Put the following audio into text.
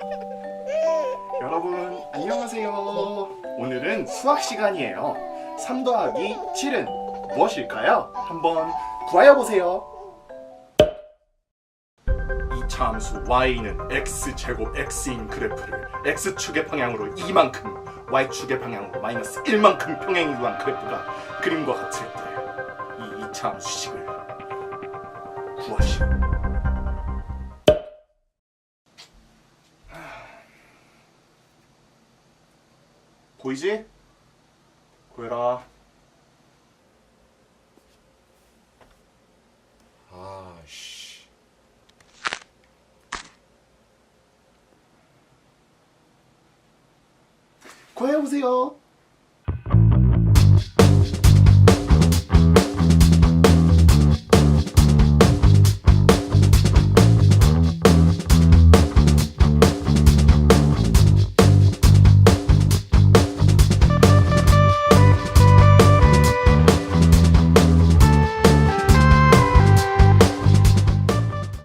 여러분 안녕하세요. 오늘은 수학 시간이에요. 3 더하기 7은 무엇일까요? 한번 구하여 보세요. 이차 함수 y는 x 제곱 x인 그래프를 x축의 방향으로 이만큼 y축의 방향으로 마이너스 1만큼 평행 이동한 그래프가 그림과 같을 때 이 이차 함수식을 구하시오. 보이지? 보여라. 아씨. 구해보세요.